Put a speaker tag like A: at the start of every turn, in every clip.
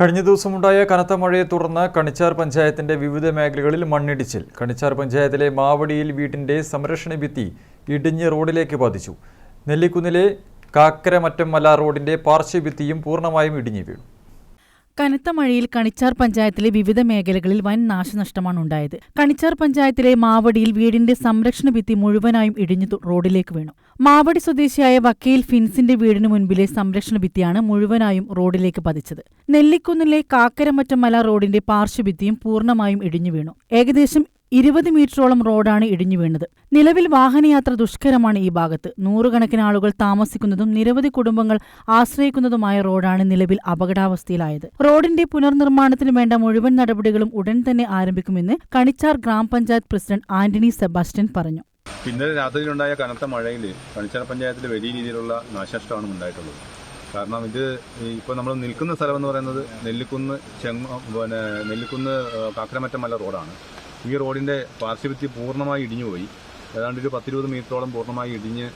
A: കഴിഞ്ഞ ദിവസമുണ്ടായ കനത്ത മഴയെ തുടർന്ന് കണിച്ചാർ പഞ്ചായത്തിന്റെ വിവിധ മേഖലകളിൽ മണ്ണിടിച്ചിൽ. കണിച്ചാർ പഞ്ചായത്തിലെ മാവടിയിൽ വീടിന്റെ സംരക്ഷണ ഭിത്തി ഇടിഞ്ഞ് റോഡിലേക്ക് ബാധിച്ചു. നെല്ലിക്കുന്നിലെ കാക്കരമറ്റം മല റോഡിന്റെ പാർശ്വഭിത്തിയും പൂർണമായും ഇടിഞ്ഞു വീണു.
B: കനത്ത മഴയിൽ കണിച്ചാർ പഞ്ചായത്തിലെ വിവിധ മേഖലകളിൽ വൻ നാശനഷ്ടമാണ് ഉണ്ടായത്. കണിച്ചാർ പഞ്ചായത്തിലെ മാവടിയിൽ വീടിന്റെ സംരക്ഷണ ഭിത്തി മുഴുവനായും ഇടിഞ്ഞു റോഡിലേക്ക് വീണു. മാവടി സ്വദേശിയായ വക്കയിൽ ഫിൻസിന്റെ വീടിന് മുൻപിലെ സംരക്ഷണ ഭിത്തിയാണ് മുഴുവനായും റോഡിലേക്ക് പതിച്ചത്. നെല്ലിക്കുന്നിലെ കാക്കരമറ്റം മല റോഡിന്റെ പാർശ്വഭിത്തിയും പൂർണമായും ഇടിഞ്ഞു വീണു. ഏകദേശം ഇരുപത് മീറ്ററോളം റോഡാണ് ഇടിഞ്ഞു വീണത്. നിലവിൽ വാഹനയാത്ര ദുഷ്കരമാണ് ഈ ഭാഗത്ത്. നൂറുകണക്കിന് ആളുകൾ താമസിക്കുന്നതും നിരവധി കുടുംബങ്ങൾ ആശ്രയിക്കുന്നതുമായ റോഡാണ് നിലവിൽ അപകടാവസ്ഥയിലായത്. റോഡിന്റെ പുനർനിർമ്മാണത്തിന് വേണ്ട മുഴുവൻ നടപടികളും ഉടൻ തന്നെ ആരംഭിക്കുമെന്ന് കണിച്ചാർ ഗ്രാമപഞ്ചായത്ത് പ്രസിഡന്റ് ആന്റണി സെബാസ്റ്റ്യൻ പറഞ്ഞു.
C: ഇന്നലെ രാത്രിയിലുണ്ടായ കനത്ത മഴയിൽ കണിച്ചാർ പഞ്ചായത്തിൽ വലിയ രീതിയിലുള്ള നാശനഷ്ടമാണ് ഉണ്ടായിട്ടുള്ളത്. കാരണം ഇത് ഇപ്പോൾ നമ്മൾ നിൽക്കുന്ന സ്ഥലം എന്ന് പറയുന്നത് നെല്ലിക്കുന്ന് ചെങ്ങ പിന്നെ നെല്ലിക്കുന്ന് കാക്കരമറ്റമല്ല കാക്കരമറ്റം മല റോഡാണ്. ഈ റോഡിന്റെ പാർശ്വഭിത്തി പൂർണമായി ഇടിഞ്ഞുപോയി. ഏതാണ്ട് ഒരു പത്തിരുപത് മീറ്ററോളം പൂർണമായി ഇടിഞ്ഞ്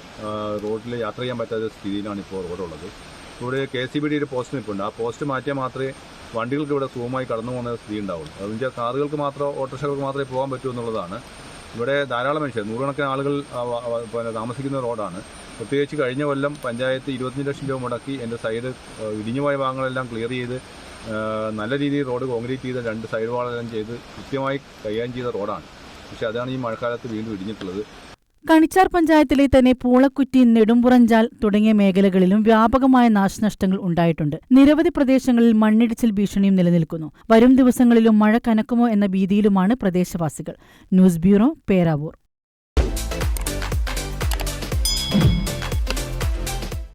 C: റോഡിൽ യാത്ര ചെയ്യാൻ പറ്റാത്ത സ്ഥിതിയിലാണ് ഇപ്പോൾ റോഡുള്ളത്. ഇവിടെ കെ സി ബി ഡി ഒരു പോസ്റ്റ് നിൽപ്പുണ്ട് ആ പോസ്റ്റ് മാറ്റിയാൽ മാത്രമേ വണ്ടികൾക്ക് ഇവിടെ സുഖമായി കടന്നു പോകുന്ന സ്ഥിതി ഉണ്ടാവുള്ളൂ. അതെന്ന് കാറുകൾക്ക് മാത്രം ഓട്ടോറിക്ഷകൾക്ക് മാത്രമേ പോകാൻ പറ്റൂ എന്നുള്ളതാണ്. ഇവിടെ ധാരാളം മനുഷ്യർ നൂറുകണക്കിന് ആളുകൾ പിന്നെ താമസിക്കുന്ന റോഡാണ്. പ്രത്യേകിച്ച് കഴിഞ്ഞ കൊല്ലം പഞ്ചായത്ത് ഇരുപത്തഞ്ച് ലക്ഷം രൂപ മുടക്കി എന്റെ സൈഡ് ഇടിഞ്ഞുപോയ ഭാഗങ്ങളെല്ലാം ക്ലിയർ ചെയ്ത് നല്ല രീതിയിൽ റോഡ് കോൺക്രീറ്റ് ചെയ്ത് രണ്ട് സൈഡ് വാളെല്ലാം ചെയ്ത് കൃത്യമായി കൈകാര്യം ചെയ്ത റോഡാണ്. പക്ഷേ അതാണ് ഈ മഴക്കാലത്ത് വീണ്ടും ഇടിഞ്ഞിട്ടുള്ളത്.
B: കണിച്ചാർ പഞ്ചായത്തിലെ തന്നെ പൂളക്കുറ്റി നെടുമ്പുറഞ്ചാൽ തുടങ്ങിയ മേഖലകളിലും വ്യാപകമായ നാശനഷ്ടങ്ങൾ ഉണ്ടായിട്ടുണ്ട്. നിരവധി പ്രദേശങ്ങളിൽ മണ്ണിടിച്ചിൽ ഭീഷണിയും നിലനിൽക്കുന്നു. വരും ദിവസങ്ങളിലും മഴ കനക്കുമോ എന്ന ഭീതിയിലുമാണ് പ്രദേശവാസികൾ. News bureau Peravoor.